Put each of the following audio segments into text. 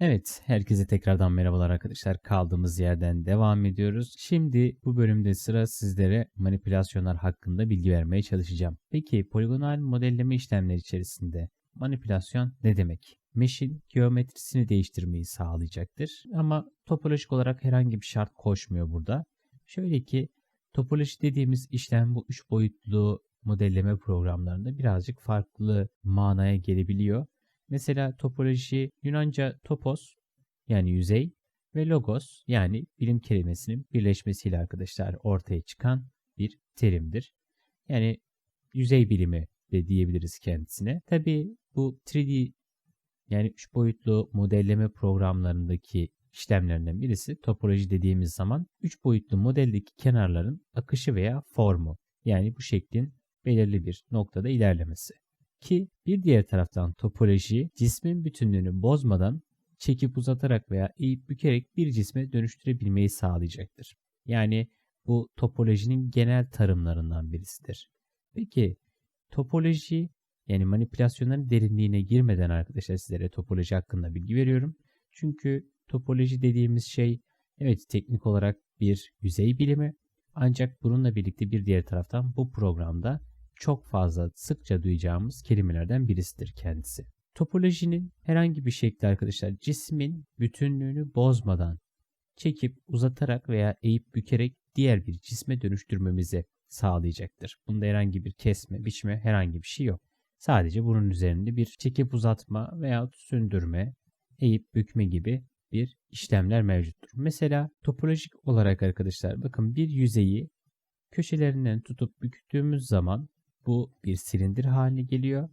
Evet, herkese tekrardan merhabalar arkadaşlar. Kaldığımız yerden devam ediyoruz. Şimdi bu bölümde sıra sizlere manipülasyonlar hakkında bilgi vermeye çalışacağım. Peki poligonal modelleme işlemleri içerisinde manipülasyon ne demek? Mesh'in geometrisini değiştirmeyi sağlayacaktır ama topolojik olarak herhangi bir şart koşmuyor burada. Şöyle ki topoloji dediğimiz işlem bu üç boyutlu modelleme programlarında birazcık farklı manaya gelebiliyor. Mesela topoloji Yunanca topos yani yüzey ve logos yani bilim kelimesinin birleşmesiyle arkadaşlar ortaya çıkan bir terimdir. Yani yüzey bilimi de diyebiliriz kendisine. Tabi bu 3D yani 3 boyutlu modelleme programlarındaki işlemlerinden birisi topoloji dediğimiz zaman 3 boyutlu modeldeki kenarların akışı veya formu yani bu şeklin belirli bir noktada ilerlemesi. Ki bir diğer taraftan topoloji cismin bütünlüğünü bozmadan çekip uzatarak veya eğip bükerek bir cisme dönüştürebilmeyi sağlayacaktır. Yani bu topolojinin genel tarımlarından birisidir. Peki topoloji yani manipülasyonların derinliğine girmeden arkadaşlar sizlere topoloji hakkında bilgi veriyorum. Çünkü topoloji dediğimiz şey evet teknik olarak bir yüzey bilimi ancak bununla birlikte bir diğer taraftan bu programda çok fazla sıkça duyacağımız kelimelerden birisidir kendisi. Topolojinin herhangi bir şekli arkadaşlar cismin bütünlüğünü bozmadan çekip uzatarak veya eğip bükerek diğer bir cisme dönüştürmemizi sağlayacaktır. Bunda herhangi bir kesme, biçme herhangi bir şey yok. Sadece bunun üzerinde bir çekip uzatma veya sündürme, eğip bükme gibi bir işlemler mevcuttur. Mesela topolojik olarak arkadaşlar bakın bir yüzeyi köşelerinden tutup büktüğümüz zaman bu bir silindir haline geliyor.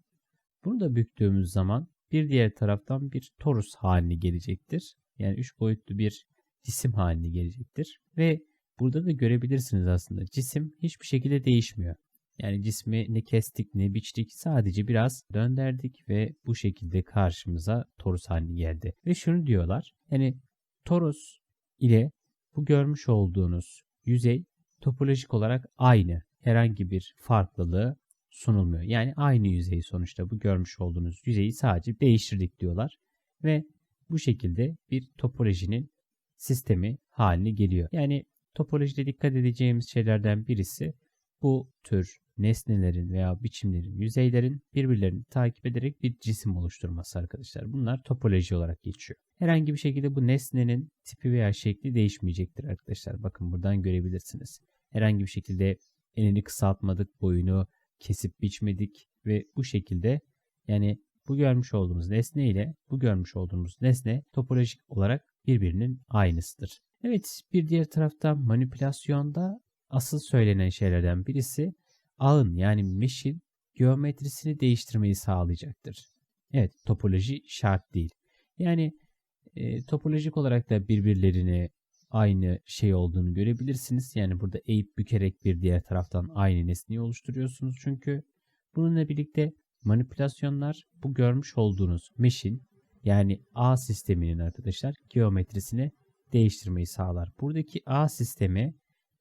Bunu da büktüğümüz zaman bir diğer taraftan bir torus haline gelecektir. Yani üç boyutlu bir cisim haline gelecektir. Ve burada da görebilirsiniz aslında cisim hiçbir şekilde değişmiyor. Yani cismi ne kestik ne biçtik sadece biraz döndürdük ve bu şekilde karşımıza torus haline geldi. Ve şunu diyorlar yani torus ile bu görmüş olduğunuz yüzey topolojik olarak aynı. Herhangi bir farklılığı sunulmuyor. Yani aynı yüzeyi sonuçta bu görmüş olduğunuz yüzeyi sadece değiştirdik diyorlar. Ve bu şekilde bir topolojinin sistemi haline geliyor. Yani topolojide dikkat edeceğimiz şeylerden birisi bu tür nesnelerin veya biçimlerin, yüzeylerin birbirlerini takip ederek bir cisim oluşturması arkadaşlar. Bunlar topoloji olarak geçiyor. Herhangi bir şekilde bu nesnenin tipi veya şekli değişmeyecektir arkadaşlar. Bakın buradan görebilirsiniz. Herhangi bir şekilde enini kısaltmadık, boyunu kesip biçmedik ve bu şekilde yani bu görmüş olduğumuz nesne ile bu görmüş olduğumuz nesne topolojik olarak birbirinin aynısıdır. Evet bir diğer taraftan manipülasyonda asıl söylenen şeylerden birisi ağın yani mesh'in geometrisini değiştirmeyi sağlayacaktır. Evet topoloji şart değil. Yani e, topolojik olarak da birbirlerini aynı şey olduğunu görebilirsiniz. Yani burada eğip bükerek bir diğer taraftan aynı nesneyi oluşturuyorsunuz. Çünkü bununla birlikte manipülasyonlar bu görmüş olduğunuz mesh'in yani A sisteminin arkadaşlar geometrisini değiştirmeyi sağlar. Buradaki A sistemi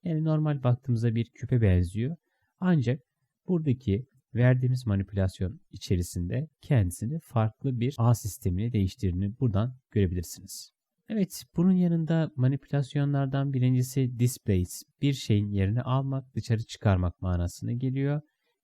yani normal baktığımızda bir küpe benziyor. Ancak buradaki verdiğimiz manipülasyon içerisinde kendisini farklı bir A sistemine değiştirdiğini buradan görebilirsiniz. Evet, bunun yanında manipülasyonlardan birincisi displace, bir şeyin yerini almak, dışarı çıkarmak manasına geliyor.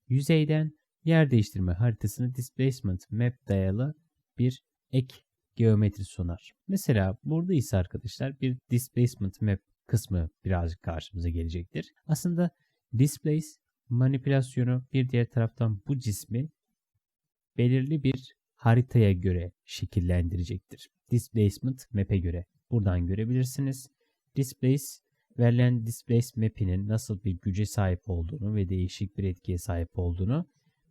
Yüzeyden yer değiştirme haritasını displacement map dayalı bir ek geometri sunar. Mesela burada ise arkadaşlar bir displacement map kısmı birazcık karşımıza gelecektir. Aslında displace manipülasyonu bir diğer taraftan bu cismi belirli bir haritaya göre şekillendirecektir. Displacement map'e göre. Buradan görebilirsiniz. Displace verilen displace map'inin nasıl bir güce sahip olduğunu ve değişik bir etkiye sahip olduğunu.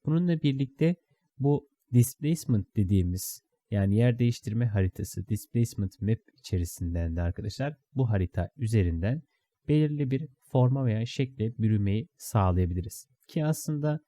Bununla birlikte bu displacement dediğimiz yani yer değiştirme haritası displacement map içerisinden de arkadaşlar bu harita üzerinden belirli bir forma veya şekle bürümeyi sağlayabiliriz. Ki aslında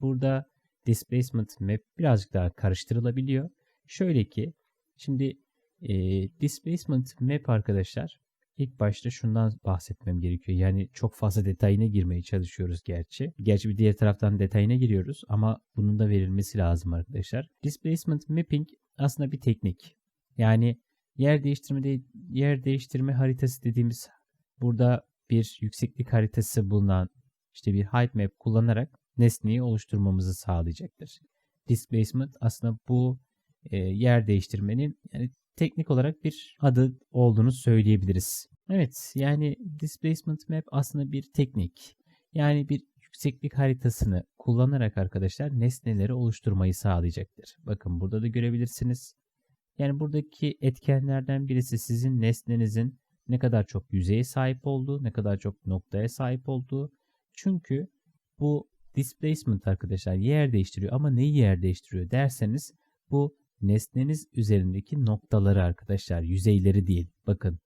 burada displacement map birazcık daha karıştırılabiliyor. Şöyle ki şimdi e, displacement map arkadaşlar ilk başta şundan bahsetmem gerekiyor. Yani çok fazla detayına girmeye çalışıyoruz gerçi. Gerçi bir diğer taraftan detayına giriyoruz ama bunun da verilmesi lazım arkadaşlar. Displacement mapping aslında bir teknik. Yani yer değiştirme de, yer değiştirme haritası dediğimiz burada bir yükseklik haritası bulunan işte bir height map kullanarak nesneyi oluşturmamızı sağlayacaktır. Displacement aslında bu e, yer değiştirmenin yani teknik olarak bir adı olduğunu söyleyebiliriz. Evet yani displacement map aslında bir teknik. Yani bir yükseklik haritasını kullanarak arkadaşlar nesneleri oluşturmayı sağlayacaktır. Bakın burada da görebilirsiniz. Yani buradaki etkenlerden birisi sizin nesnenizin ne kadar çok yüzeye sahip olduğu, ne kadar çok noktaya sahip olduğu. Çünkü bu displacement arkadaşlar yer değiştiriyor ama neyi yer değiştiriyor derseniz bu nesneniz üzerindeki noktaları arkadaşlar yüzeyleri değil. Bakın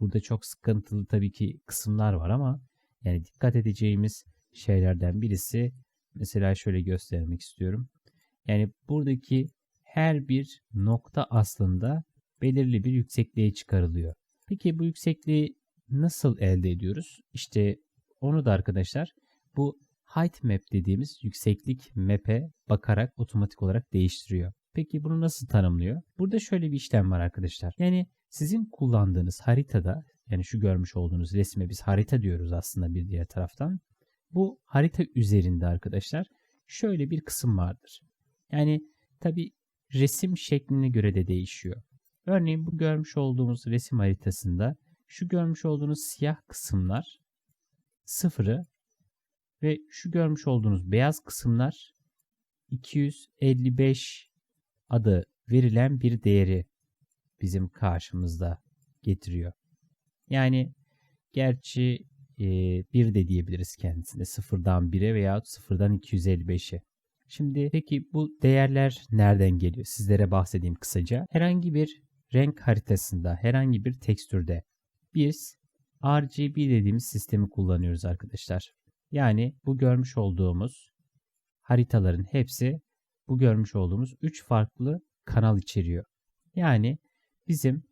burada çok sıkıntılı tabii ki kısımlar var ama yani dikkat edeceğimiz şeylerden birisi mesela şöyle göstermek istiyorum. Yani buradaki her bir nokta aslında belirli bir yüksekliğe çıkarılıyor. Peki bu yüksekliği nasıl elde ediyoruz? İşte onu da arkadaşlar bu height map dediğimiz yükseklik map'e bakarak otomatik olarak değiştiriyor. Peki bunu nasıl tanımlıyor? Burada şöyle bir işlem var arkadaşlar. Yani sizin kullandığınız haritada yani şu görmüş olduğunuz resme biz harita diyoruz aslında bir diğer taraftan. Bu harita üzerinde arkadaşlar şöyle bir kısım vardır. Yani tabi resim şekline göre de değişiyor. Örneğin bu görmüş olduğumuz resim haritasında şu görmüş olduğunuz siyah kısımlar sıfırı ve şu görmüş olduğunuz beyaz kısımlar 255 adı verilen bir değeri bizim karşımızda getiriyor. Yani gerçi e, 1 de diyebiliriz kendisine sıfırdan 1'e veya sıfırdan 255'e. Şimdi peki bu değerler nereden geliyor? Sizlere bahsedeyim kısaca. Herhangi bir renk haritasında, herhangi bir tekstürde biz RGB dediğimiz sistemi kullanıyoruz arkadaşlar. Yani bu görmüş olduğumuz haritaların hepsi bu görmüş olduğumuz 3 farklı kanal içeriyor. Yani bizim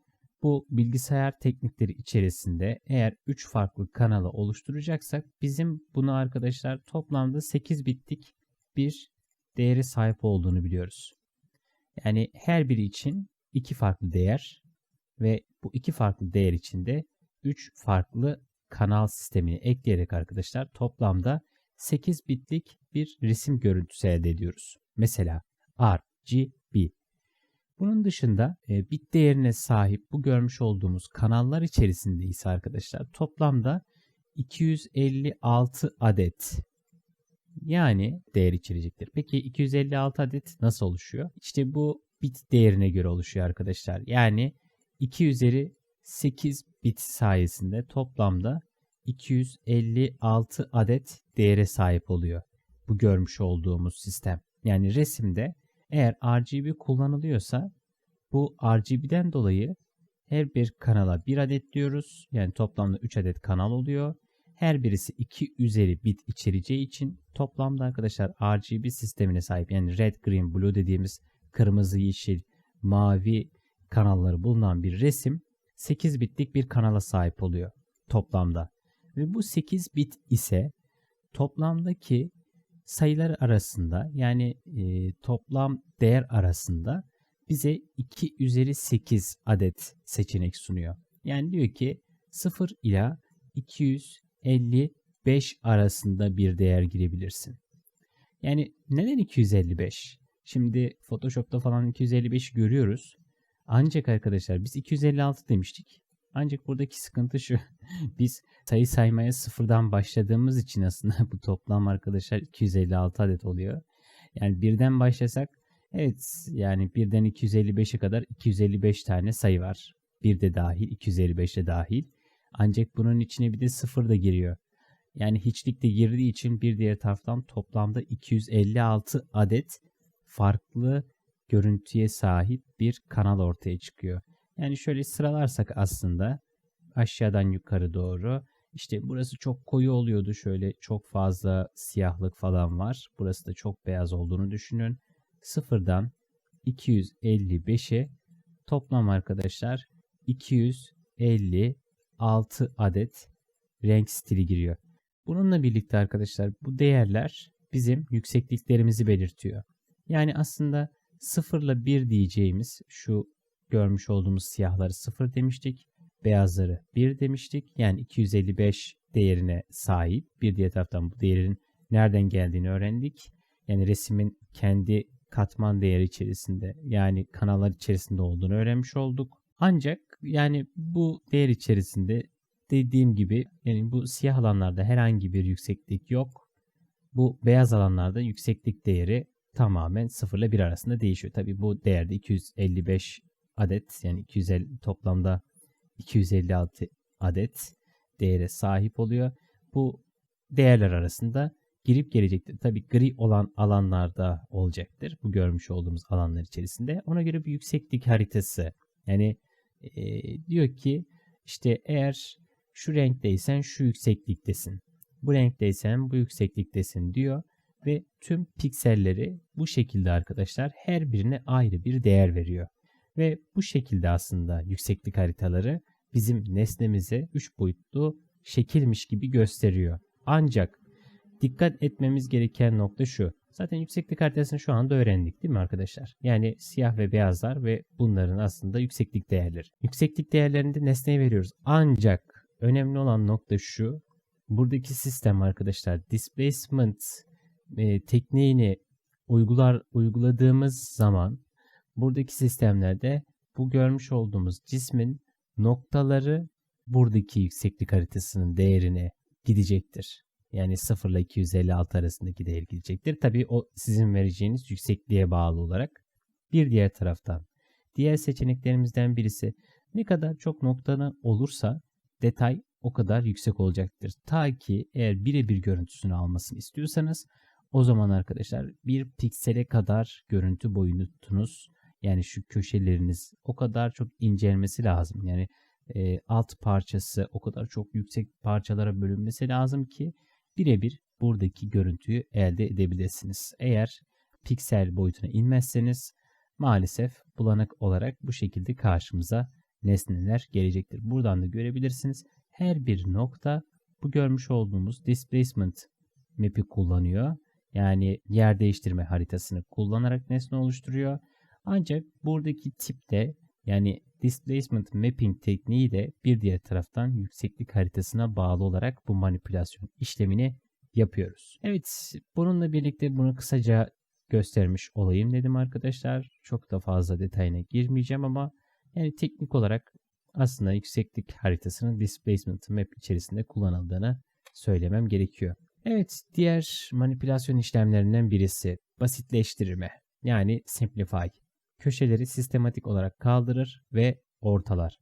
bu bilgisayar teknikleri içerisinde eğer 3 farklı kanalı oluşturacaksak bizim bunu arkadaşlar toplamda 8 bitlik bir değeri sahip olduğunu biliyoruz. Yani her biri için 2 farklı değer ve bu iki farklı değer içinde 3 farklı kanal sistemini ekleyerek arkadaşlar toplamda 8 bitlik bir resim görüntüsü elde ediyoruz. Mesela RGB. Bunun dışında e, bit değerine sahip bu görmüş olduğumuz kanallar içerisinde ise arkadaşlar toplamda 256 adet yani değer içerecektir. Peki 256 adet nasıl oluşuyor? İşte bu bit değerine göre oluşuyor arkadaşlar. Yani 2 üzeri 8 bit sayesinde toplamda 256 adet değere sahip oluyor. Bu görmüş olduğumuz sistem. Yani resimde eğer RGB kullanılıyorsa bu RGB'den dolayı her bir kanala 1 adet diyoruz. Yani toplamda 3 adet kanal oluyor. Her birisi 2 üzeri bit içereceği için toplamda arkadaşlar RGB sistemine sahip yani red, green, blue dediğimiz kırmızı, yeşil, mavi kanalları bulunan bir resim 8 bitlik bir kanala sahip oluyor toplamda. Ve bu 8 bit ise toplamdaki sayılar arasında yani e, toplam değer arasında bize 2 üzeri 8 adet seçenek sunuyor. Yani diyor ki 0 ila 255 arasında bir değer girebilirsin. Yani neden 255? Şimdi Photoshop'ta falan 255 görüyoruz. Ancak arkadaşlar biz 256 demiştik. Ancak buradaki sıkıntı şu. Biz sayı saymaya sıfırdan başladığımız için aslında bu toplam arkadaşlar 256 adet oluyor. Yani birden başlasak evet yani birden 255'e kadar 255 tane sayı var. Bir de dahil 255 de dahil. Ancak bunun içine bir de sıfır da giriyor. Yani hiçlik de girdiği için bir diğer taraftan toplamda 256 adet farklı görüntüye sahip bir kanal ortaya çıkıyor. Yani şöyle sıralarsak aslında aşağıdan yukarı doğru işte burası çok koyu oluyordu şöyle çok fazla siyahlık falan var. Burası da çok beyaz olduğunu düşünün. Sıfırdan 255'e toplam arkadaşlar 256 adet renk stili giriyor. Bununla birlikte arkadaşlar bu değerler bizim yüksekliklerimizi belirtiyor. Yani aslında 0 ile 1 diyeceğimiz şu görmüş olduğumuz siyahları 0 demiştik. Beyazları 1 demiştik. Yani 255 değerine sahip. Bir diğer taraftan bu değerin nereden geldiğini öğrendik. Yani resmin kendi katman değeri içerisinde yani kanallar içerisinde olduğunu öğrenmiş olduk. Ancak yani bu değer içerisinde dediğim gibi yani bu siyah alanlarda herhangi bir yükseklik yok. Bu beyaz alanlarda yükseklik değeri tamamen 0 ile 1 arasında değişiyor. Tabi bu değerde 255 adet yani 250 toplamda 256 adet değere sahip oluyor. Bu değerler arasında girip gelecektir. Tabi gri olan alanlarda olacaktır. Bu görmüş olduğumuz alanlar içerisinde. Ona göre bir yükseklik haritası. Yani e, diyor ki işte eğer şu renkteysen şu yüksekliktesin. Bu renkteysen bu yüksekliktesin diyor ve tüm pikselleri bu şekilde arkadaşlar her birine ayrı bir değer veriyor. Ve bu şekilde aslında yükseklik haritaları bizim nesnemize 3 boyutlu şekilmiş gibi gösteriyor. Ancak dikkat etmemiz gereken nokta şu. Zaten yükseklik haritasını şu anda öğrendik değil mi arkadaşlar? Yani siyah ve beyazlar ve bunların aslında yükseklik değerleri. Yükseklik değerlerini de nesneye veriyoruz. Ancak önemli olan nokta şu. Buradaki sistem arkadaşlar displacement e, tekniğini uygular uyguladığımız zaman buradaki sistemlerde bu görmüş olduğumuz cismin noktaları buradaki yükseklik haritasının değerine gidecektir. Yani 0 ile 256 arasındaki değer gidecektir. Tabii o sizin vereceğiniz yüksekliğe bağlı olarak. Bir diğer taraftan diğer seçeneklerimizden birisi ne kadar çok noktanı olursa detay o kadar yüksek olacaktır. Ta ki eğer birebir görüntüsünü almasını istiyorsanız o zaman arkadaşlar bir piksele kadar görüntü boyutunuz yani şu köşeleriniz o kadar çok incelmesi lazım. Yani e, alt parçası o kadar çok yüksek parçalara bölünmesi lazım ki birebir buradaki görüntüyü elde edebilirsiniz. Eğer piksel boyutuna inmezseniz maalesef bulanık olarak bu şekilde karşımıza nesneler gelecektir. Buradan da görebilirsiniz. Her bir nokta bu görmüş olduğumuz displacement map'i kullanıyor. Yani yer değiştirme haritasını kullanarak nesne oluşturuyor. Ancak buradaki tipte yani displacement mapping tekniği de bir diğer taraftan yükseklik haritasına bağlı olarak bu manipülasyon işlemini yapıyoruz. Evet bununla birlikte bunu kısaca göstermiş olayım dedim arkadaşlar. Çok da fazla detayına girmeyeceğim ama yani teknik olarak aslında yükseklik haritasının displacement map içerisinde kullanıldığını söylemem gerekiyor. Evet, diğer manipülasyon işlemlerinden birisi basitleştirme yani simplify. Köşeleri sistematik olarak kaldırır ve ortalar.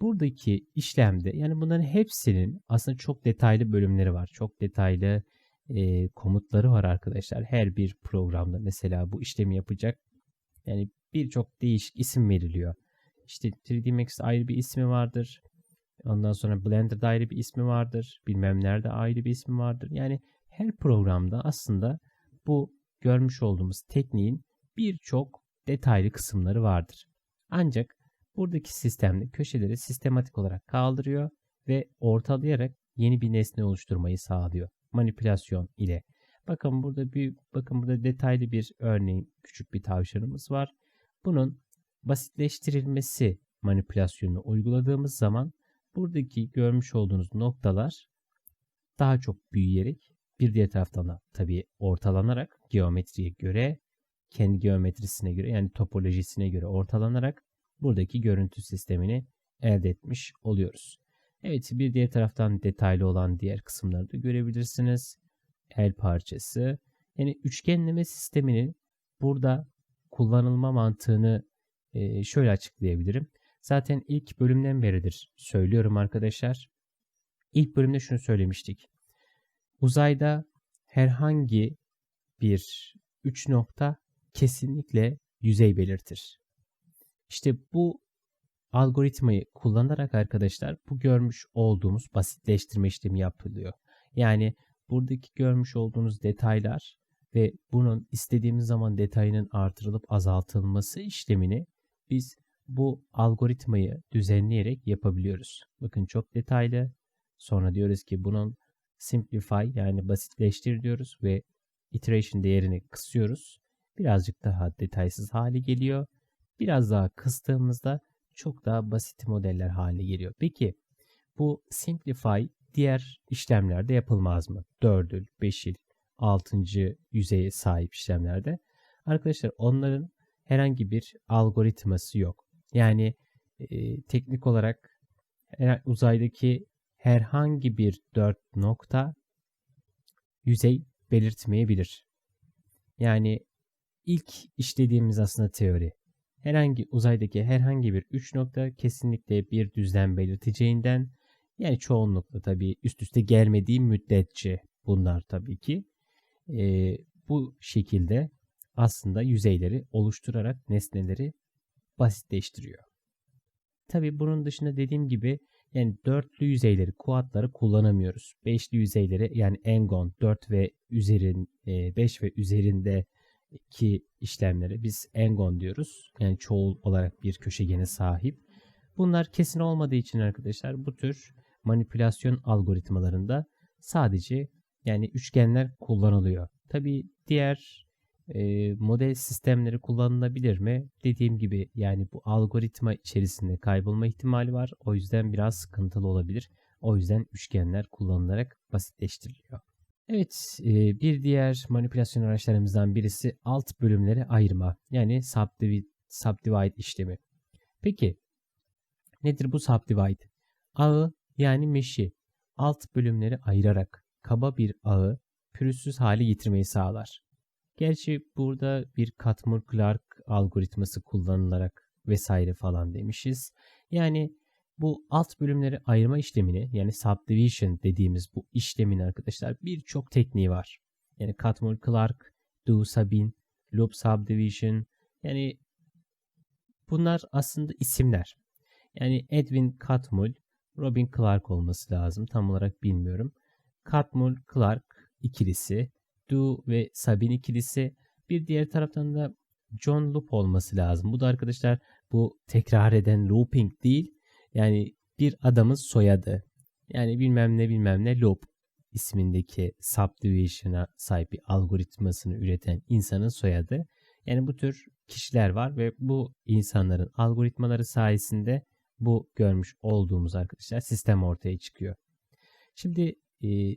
Buradaki işlemde yani bunların hepsinin aslında çok detaylı bölümleri var. Çok detaylı e, komutları var arkadaşlar. Her bir programda mesela bu işlemi yapacak yani birçok değişik isim veriliyor. İşte 3D Max'te ayrı bir ismi vardır. Ondan sonra Blender'da ayrı bir ismi vardır. Bilmem nerede ayrı bir ismi vardır. Yani her programda aslında bu görmüş olduğumuz tekniğin birçok detaylı kısımları vardır. Ancak buradaki sistemde köşeleri sistematik olarak kaldırıyor ve ortalayarak yeni bir nesne oluşturmayı sağlıyor. Manipülasyon ile. Bakın burada bir bakın burada detaylı bir örneğin küçük bir tavşanımız var. Bunun basitleştirilmesi manipülasyonunu uyguladığımız zaman buradaki görmüş olduğunuz noktalar daha çok büyüyerek bir diğer taraftan da tabii ortalanarak geometriye göre kendi geometrisine göre yani topolojisine göre ortalanarak buradaki görüntü sistemini elde etmiş oluyoruz. Evet bir diğer taraftan detaylı olan diğer kısımları da görebilirsiniz. El parçası. Yani üçgenleme sisteminin burada kullanılma mantığını şöyle açıklayabilirim. Zaten ilk bölümden beridir söylüyorum arkadaşlar. İlk bölümde şunu söylemiştik. Uzayda herhangi bir üç nokta kesinlikle yüzey belirtir. İşte bu algoritmayı kullanarak arkadaşlar bu görmüş olduğumuz basitleştirme işlemi yapılıyor. Yani buradaki görmüş olduğunuz detaylar ve bunun istediğimiz zaman detayının artırılıp azaltılması işlemini biz bu algoritmayı düzenleyerek yapabiliyoruz. Bakın çok detaylı. Sonra diyoruz ki bunun simplify yani basitleştir diyoruz ve iteration değerini kısıyoruz. Birazcık daha detaysız hale geliyor. biraz daha kıstığımızda çok daha basit modeller haline geliyor. Peki bu simplify diğer işlemlerde yapılmaz mı? Dördül, beşil, altıncı yüzeye sahip işlemlerde. Arkadaşlar onların herhangi bir algoritması yok. Yani e, teknik olarak uzaydaki herhangi bir dört nokta yüzey belirtmeyebilir. Yani ilk işlediğimiz aslında teori. Herhangi uzaydaki herhangi bir üç nokta kesinlikle bir düzlem belirteceğinden yani çoğunlukla tabii üst üste gelmediği müddetçe bunlar tabii ki e, bu şekilde aslında yüzeyleri oluşturarak nesneleri basitleştiriyor. Tabii bunun dışında dediğim gibi yani dörtlü yüzeyleri, kuatları kullanamıyoruz. Beşli yüzeyleri yani engon 4 ve üzerin 5 ve üzerindeki işlemleri biz engon diyoruz. Yani çoğul olarak bir köşegene sahip. Bunlar kesin olmadığı için arkadaşlar bu tür manipülasyon algoritmalarında sadece yani üçgenler kullanılıyor. Tabii diğer e, model sistemleri kullanılabilir mi? Dediğim gibi yani bu algoritma içerisinde kaybolma ihtimali var. O yüzden biraz sıkıntılı olabilir. O yüzden üçgenler kullanılarak basitleştiriliyor. Evet bir diğer manipülasyon araçlarımızdan birisi alt bölümleri ayırma. Yani subdivide, subdivide işlemi. Peki nedir bu subdivide? Ağı yani meşi alt bölümleri ayırarak kaba bir ağı pürüzsüz hale getirmeyi sağlar. Gerçi burada bir Catmur-Clark algoritması kullanılarak vesaire falan demişiz. Yani bu alt bölümleri ayırma işlemini yani subdivision dediğimiz bu işlemin arkadaşlar birçok tekniği var. Yani Catmur-Clark, Do-Sabin, Loop Subdivision yani bunlar aslında isimler. Yani Edwin Catmull, Robin Clark olması lazım. Tam olarak bilmiyorum. Catmull Clark ikilisi Du ve Sabine ikilisi. Bir diğer taraftan da John Loop olması lazım. Bu da arkadaşlar bu tekrar eden looping değil. Yani bir adamın soyadı. Yani bilmem ne bilmem ne loop ismindeki subdivision'a sahip bir algoritmasını üreten insanın soyadı. Yani bu tür kişiler var ve bu insanların algoritmaları sayesinde bu görmüş olduğumuz arkadaşlar sistem ortaya çıkıyor. Şimdi e,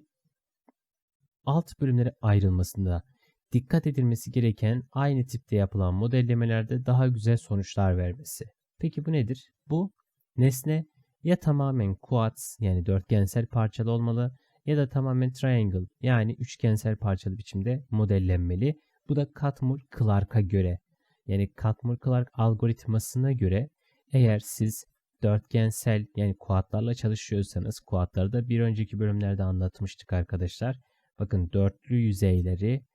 alt bölümlere ayrılmasında dikkat edilmesi gereken aynı tipte yapılan modellemelerde daha güzel sonuçlar vermesi. Peki bu nedir? Bu nesne ya tamamen kuartz yani dörtgensel parçalı olmalı ya da tamamen triangle yani üçgensel parçalı biçimde modellenmeli. Bu da Catmur-Clark'a göre yani Catmur-Clark algoritmasına göre eğer siz dörtgensel yani kuatlarla çalışıyorsanız kuatları da bir önceki bölümlerde anlatmıştık arkadaşlar. Bakın dörtlü yüzeyleri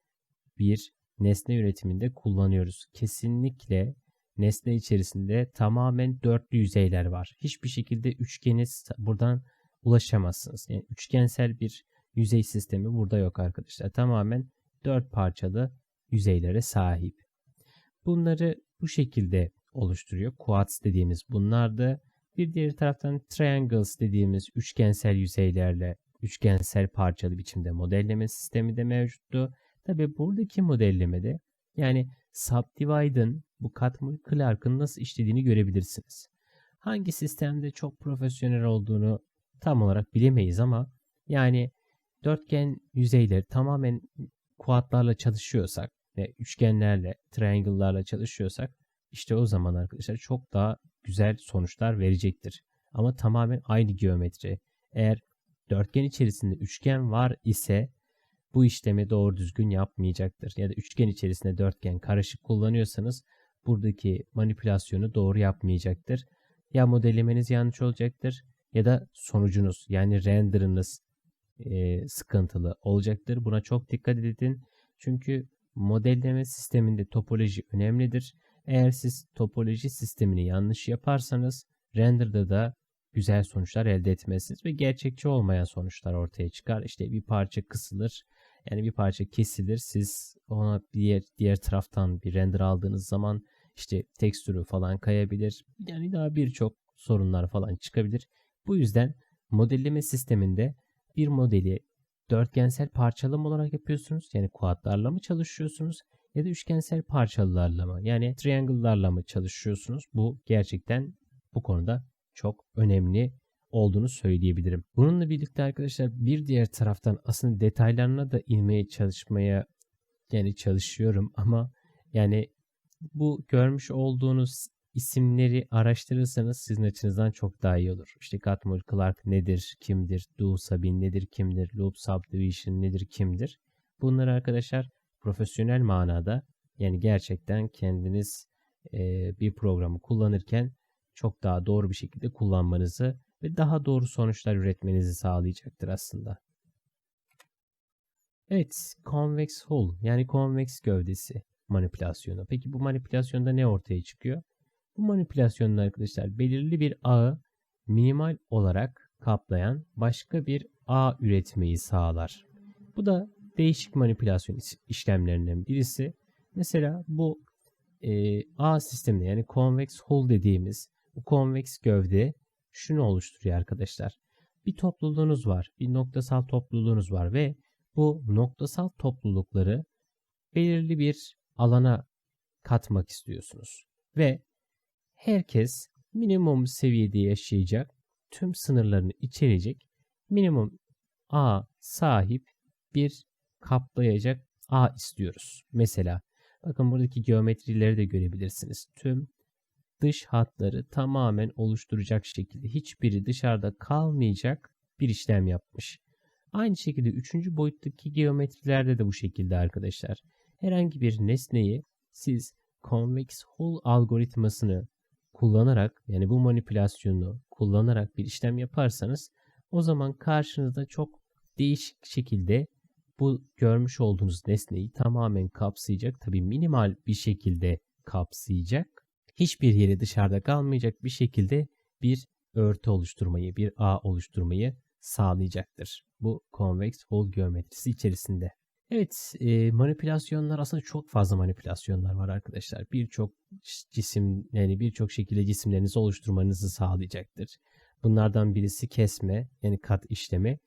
bir nesne üretiminde kullanıyoruz. Kesinlikle nesne içerisinde tamamen dörtlü yüzeyler var. Hiçbir şekilde üçgeni buradan ulaşamazsınız. Yani üçgensel bir yüzey sistemi burada yok arkadaşlar. Tamamen dört parçalı yüzeylere sahip. Bunları bu şekilde oluşturuyor. Quads dediğimiz bunlar da bir diğer taraftan triangles dediğimiz üçgensel yüzeylerle üçgensel parçalı biçimde modelleme sistemi de mevcuttu. Tabi buradaki modellemede yani Subdivide'ın bu Catmull Clark'ın nasıl işlediğini görebilirsiniz. Hangi sistemde çok profesyonel olduğunu tam olarak bilemeyiz ama yani dörtgen yüzeyleri tamamen kuatlarla çalışıyorsak ve üçgenlerle, triangle'larla çalışıyorsak işte o zaman arkadaşlar çok daha güzel sonuçlar verecektir. Ama tamamen aynı geometri. Eğer dörtgen içerisinde üçgen var ise bu işlemi doğru düzgün yapmayacaktır. Ya da üçgen içerisinde dörtgen karışık kullanıyorsanız buradaki manipülasyonu doğru yapmayacaktır. Ya modellemeniz yanlış olacaktır ya da sonucunuz yani renderınız e, sıkıntılı olacaktır. Buna çok dikkat edin. Çünkü modelleme sisteminde topoloji önemlidir. Eğer siz topoloji sistemini yanlış yaparsanız renderda da güzel sonuçlar elde etmezsiniz ve gerçekçi olmayan sonuçlar ortaya çıkar. İşte bir parça kısılır, yani bir parça kesilir. Siz ona diğer diğer taraftan bir render aldığınız zaman işte tekstürü falan kayabilir. Yani daha birçok sorunlar falan çıkabilir. Bu yüzden modelleme sisteminde bir modeli dörtgensel parçalama olarak yapıyorsunuz. Yani kuatlarla mı çalışıyorsunuz ya da üçgensel parçalılarla mı yani triangle'larla mı çalışıyorsunuz? Bu gerçekten bu konuda çok önemli olduğunu söyleyebilirim. Bununla birlikte arkadaşlar bir diğer taraftan aslında detaylarına da inmeye çalışmaya yani çalışıyorum ama yani bu görmüş olduğunuz isimleri araştırırsanız sizin açınızdan çok daha iyi olur. İşte Gatmore Clark nedir, kimdir, Du Sabin nedir, kimdir, Loop Subdivision nedir, kimdir. Bunları arkadaşlar profesyonel manada yani gerçekten kendiniz e, bir programı kullanırken çok daha doğru bir şekilde kullanmanızı ve daha doğru sonuçlar üretmenizi sağlayacaktır aslında. Evet, convex hull yani convex gövdesi manipülasyonu. Peki bu manipülasyonda ne ortaya çıkıyor? Bu manipülasyonda arkadaşlar belirli bir ağı minimal olarak kaplayan başka bir ağ üretmeyi sağlar. Bu da değişik manipülasyon işlemlerinden birisi. Mesela bu e, ağ sisteminde yani convex hull dediğimiz bu convex gövde şunu oluşturuyor arkadaşlar. Bir topluluğunuz var, bir noktasal topluluğunuz var ve bu noktasal toplulukları belirli bir alana katmak istiyorsunuz. Ve herkes minimum seviyede yaşayacak, tüm sınırlarını içerecek, minimum A sahip bir kaplayacak A istiyoruz. Mesela bakın buradaki geometrileri de görebilirsiniz. Tüm dış hatları tamamen oluşturacak şekilde hiçbiri dışarıda kalmayacak bir işlem yapmış. Aynı şekilde üçüncü boyuttaki geometrilerde de bu şekilde arkadaşlar. Herhangi bir nesneyi siz convex hull algoritmasını kullanarak yani bu manipülasyonu kullanarak bir işlem yaparsanız o zaman karşınızda çok değişik şekilde bu görmüş olduğunuz nesneyi tamamen kapsayacak tabi minimal bir şekilde kapsayacak hiçbir yeri dışarıda kalmayacak bir şekilde bir örtü oluşturmayı bir ağ oluşturmayı sağlayacaktır. Bu convex hull geometrisi içerisinde. Evet e, manipülasyonlar aslında çok fazla manipülasyonlar var arkadaşlar. Birçok cisim yani birçok şekilde cisimlerinizi oluşturmanızı sağlayacaktır. Bunlardan birisi kesme yani kat işlemi.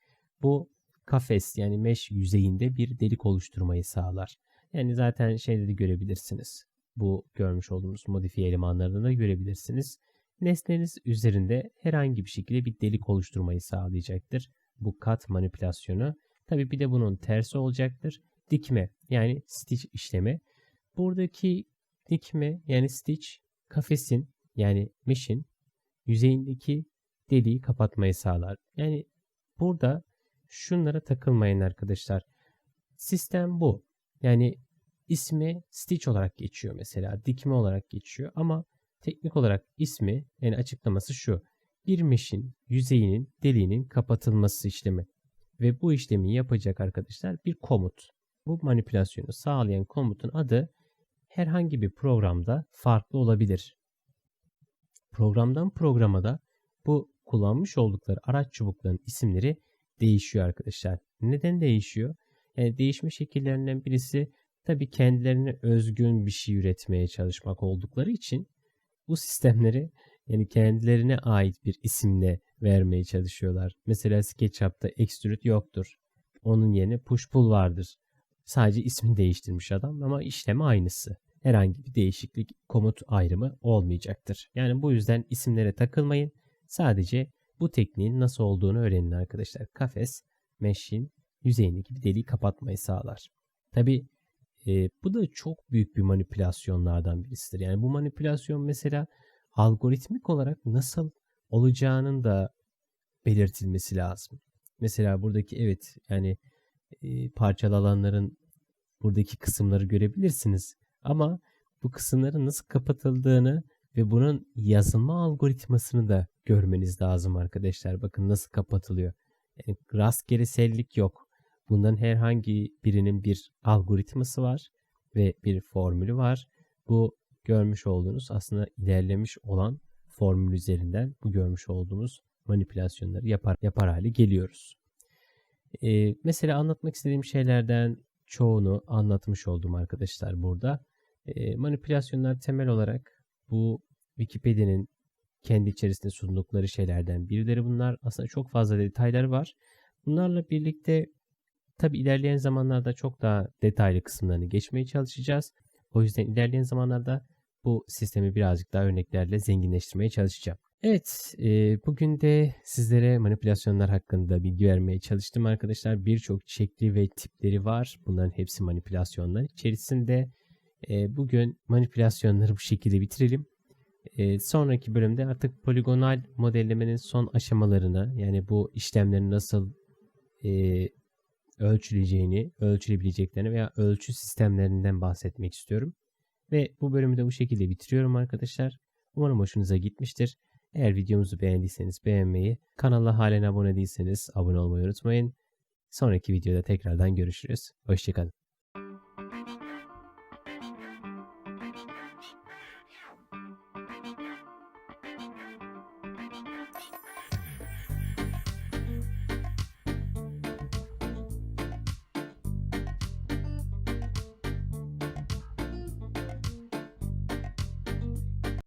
Bu kafes yani mesh yüzeyinde bir delik oluşturmayı sağlar. Yani zaten şeyde de görebilirsiniz. Bu görmüş olduğumuz modifiye elemanlarında da görebilirsiniz. Nesneniz üzerinde herhangi bir şekilde bir delik oluşturmayı sağlayacaktır. Bu kat manipülasyonu Tabi bir de bunun tersi olacaktır. Dikme yani stitch işlemi. Buradaki dikme yani stitch kafesin yani mesh'in yüzeyindeki deliği kapatmayı sağlar. Yani burada şunlara takılmayın arkadaşlar. Sistem bu. Yani ismi stitch olarak geçiyor mesela. Dikme olarak geçiyor ama teknik olarak ismi yani açıklaması şu. Bir mesh'in yüzeyinin deliğinin kapatılması işlemi. Ve bu işlemi yapacak arkadaşlar bir komut. Bu manipülasyonu sağlayan komutun adı herhangi bir programda farklı olabilir. Programdan programa da bu kullanmış oldukları araç çubuklarının isimleri değişiyor arkadaşlar. Neden değişiyor? Yani değişme şekillerinden birisi tabii kendilerine özgün bir şey üretmeye çalışmak oldukları için bu sistemleri yani kendilerine ait bir isimle vermeye çalışıyorlar. Mesela SketchUp'ta extrude yoktur. Onun yerine push pull vardır. Sadece ismini değiştirmiş adam ama işlemi aynısı. Herhangi bir değişiklik, komut ayrımı olmayacaktır. Yani bu yüzden isimlere takılmayın. Sadece bu tekniğin nasıl olduğunu öğrenin arkadaşlar. Kafes, mesh'in yüzeyindeki bir deliği kapatmayı sağlar. Tabi e, bu da çok büyük bir manipülasyonlardan birisidir. Yani bu manipülasyon mesela algoritmik olarak nasıl olacağının da belirtilmesi lazım. Mesela buradaki evet yani e, parçalı alanların buradaki kısımları görebilirsiniz. Ama bu kısımların nasıl kapatıldığını ve bunun yazılma algoritmasını da görmeniz lazım arkadaşlar. Bakın nasıl kapatılıyor. Yani rastgelesellik yok. Bundan herhangi birinin bir algoritması var ve bir formülü var. Bu görmüş olduğunuz aslında ilerlemiş olan formül üzerinden bu görmüş olduğumuz manipülasyonları yapar, yapar hale geliyoruz. Ee, mesela anlatmak istediğim şeylerden çoğunu anlatmış oldum arkadaşlar burada. Ee, manipülasyonlar temel olarak bu Wikipedia'nın kendi içerisinde sundukları şeylerden birileri bunlar. Aslında çok fazla detayları var. Bunlarla birlikte Tabi ilerleyen zamanlarda çok daha detaylı kısımlarını geçmeye çalışacağız. O yüzden ilerleyen zamanlarda bu sistemi birazcık daha örneklerle zenginleştirmeye çalışacağım. Evet, e, bugün de sizlere manipülasyonlar hakkında bilgi vermeye çalıştım arkadaşlar. Birçok şekli ve tipleri var. Bunların hepsi manipülasyonlar içerisinde. E, bugün manipülasyonları bu şekilde bitirelim. E, sonraki bölümde artık poligonal modellemenin son aşamalarını yani bu işlemlerin nasıl e, ölçüleceğini, ölçülebileceklerini veya ölçü sistemlerinden bahsetmek istiyorum. Ve bu bölümü de bu şekilde bitiriyorum arkadaşlar. Umarım hoşunuza gitmiştir. Eğer videomuzu beğendiyseniz beğenmeyi, kanala halen abone değilseniz abone olmayı unutmayın. Sonraki videoda tekrardan görüşürüz. Hoşçakalın.